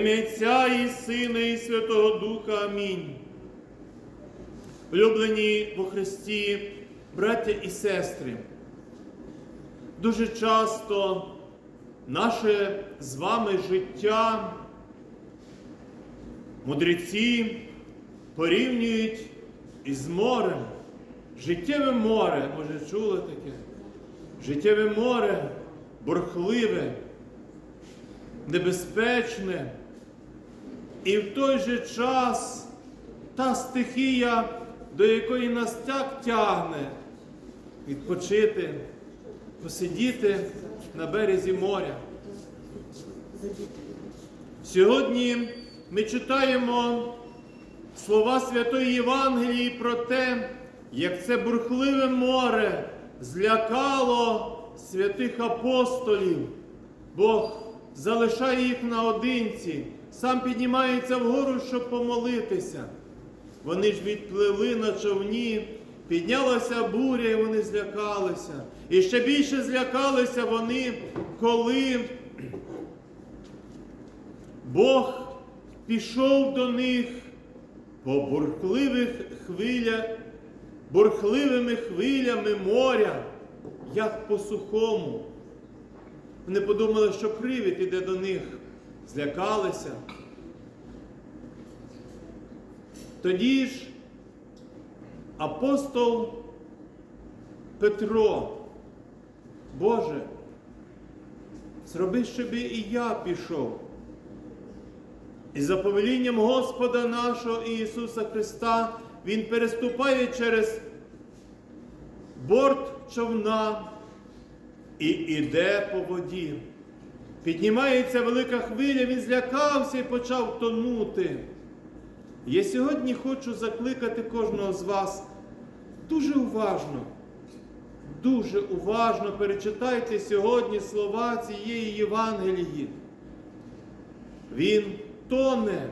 Отця і Сина, і Святого Духа. Амінь. Улюблені во Христі, браття і сестри, дуже часто наше з вами життя мудреці порівнюють із морем. Життєве море, може, чули таке? Життєве море бурхливе, небезпечне. І в той же час та стихія, до якої нас так тягне відпочити, посидіти на березі моря. Сьогодні ми читаємо слова Святої Євангелії про те, як це бурхливе море злякало святих апостолів. Бог залишає їх наодинці, сам піднімається вгору, щоб помолитися. Вони ж відплили на човні, піднялася буря, і вони злякалися. І ще більше злякалися вони, коли Бог пішов до них по бурхливих хвилях, бурхливими хвилями моря, як по сухому. Вони подумали, що привід іде до них, злякалися. Тоді ж апостол Петро, Боже, зроби, щоб і я пішов. І за повелінням Господа нашого Ісуса Христа Він переступає через борт човна і іде по воді. Піднімається велика хвиля, він злякався і почав тонути. Я сьогодні хочу закликати кожного з вас дуже уважно, дуже уважно перечитайте сьогодні слова цієї Євангелії. Він тоне,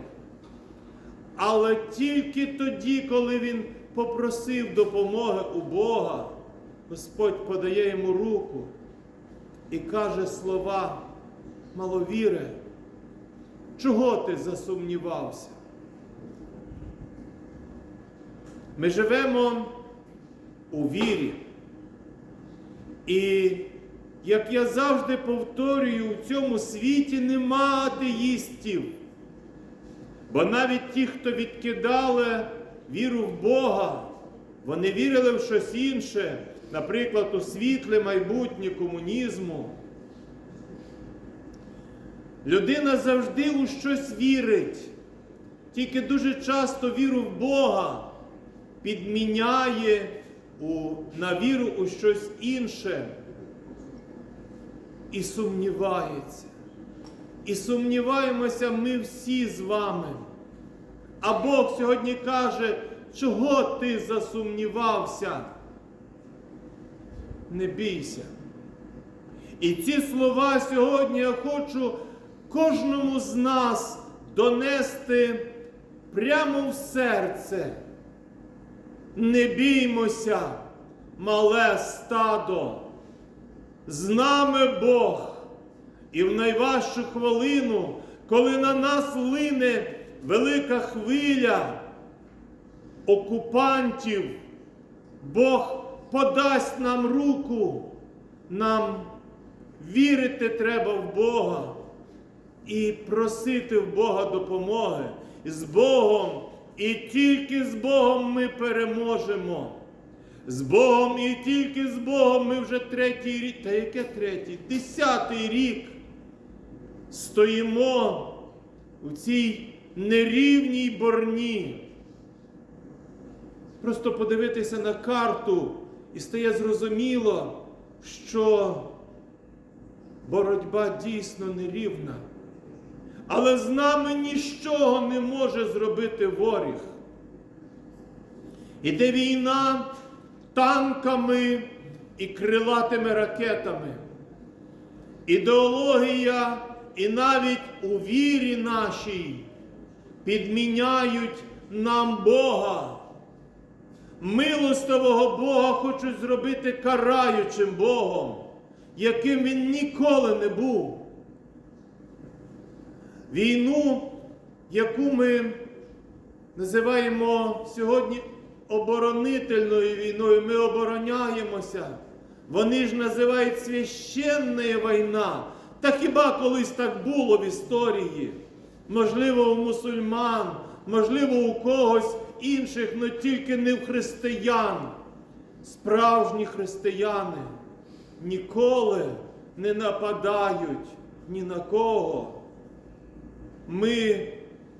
але тільки тоді, коли він попросив допомоги у Бога, Господь подає йому руку і каже слова маловіре, чого ти засумнівався? Ми живемо у вірі. І, як я завжди повторюю, у цьому світі нема атеїстів. Бо навіть ті, хто відкидали віру в Бога, вони вірили в щось інше, наприклад, у світле майбутнє комунізму. Людина завжди у щось вірить, тільки дуже часто віру в Бога підміняє у, на віру у щось інше і сумнівається. І сумніваємося ми всі з вами. А Бог сьогодні каже, чого ти засумнівався? Не бійся. І ці слова сьогодні я хочу кожному з нас донести прямо в серце. Не біймося, мале стадо. З нами Бог. І в найважчу хвилину, коли на нас лине велика хвиля окупантів, Бог подасть нам руку, нам вірити треба в Бога і просити в Бога допомоги. З Богом і тільки з Богом ми переможемо. З Богом і тільки з Богом ми вже третій рік, та яке третій? Десятий рік стоїмо у цій нерівній борні. Просто подивитися на карту і стає зрозуміло, що боротьба дійсно нерівна. Але з нами нічого не може зробити воріг. Іде війна танками і крилатими ракетами. Ідеологія і навіть у вірі нашій підміняють нам Бога. Милостивого Бога хочуть зробити караючим Богом, яким він ніколи не був. Війну, яку ми називаємо сьогодні оборонительною війною, ми обороняємося. Вони ж називають священна війна. Та хіба колись так було в історії? Можливо, у мусульман, можливо, у когось інших, але тільки не в християн. Справжні християни ніколи не нападають ні на кого. Ми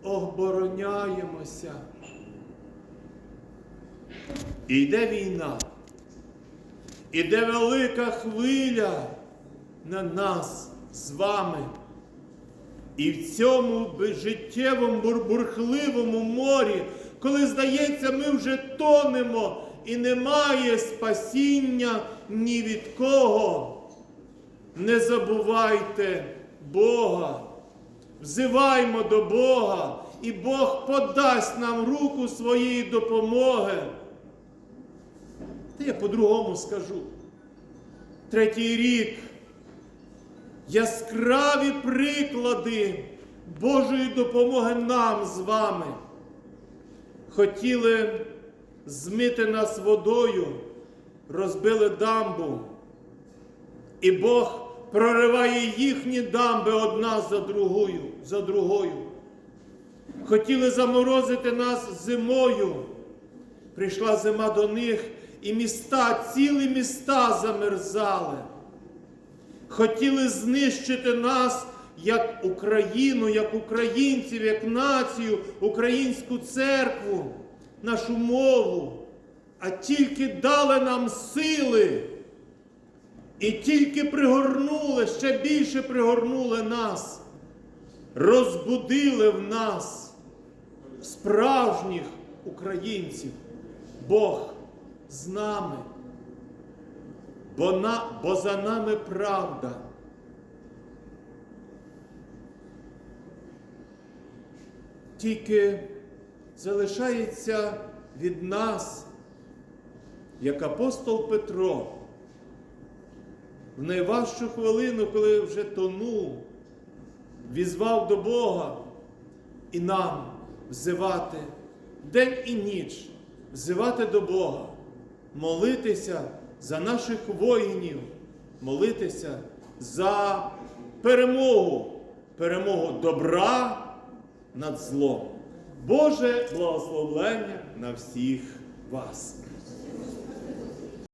обороняємося. І йде війна. Іде велика хвиля на нас з вами. І в цьому життєвому бурбурхливому морі, коли здається, ми вже тонемо і немає спасіння ні від кого. Не забувайте Бога. Взиваймо до Бога, і Бог подасть нам руку своєї допомоги. Та я по-другому скажу. Третій рік яскраві приклади Божої допомоги нам з вами. Хотіли змити нас водою, розбили дамбу, і Бог прориває їхні дамби одна за другою, за другою. Хотіли заморозити нас зимою. Прийшла зима до них, і міста, цілі міста замерзали. Хотіли знищити нас як Україну, як українців, як націю, українську церкву, нашу мову, а тільки дали нам сили. І тільки пригорнули, ще більше пригорнули нас, розбудили в нас справжніх українців. Бог з нами, бо, на, бо за нами правда. Тільки залишається від нас, як апостол Петро, в найважчу хвилину, коли вже тонув, візвав до Бога і нам взивати день і ніч, взивати до Бога, молитися за наших воїнів, молитися за перемогу, перемогу добра над злом. Боже благословення на всіх вас.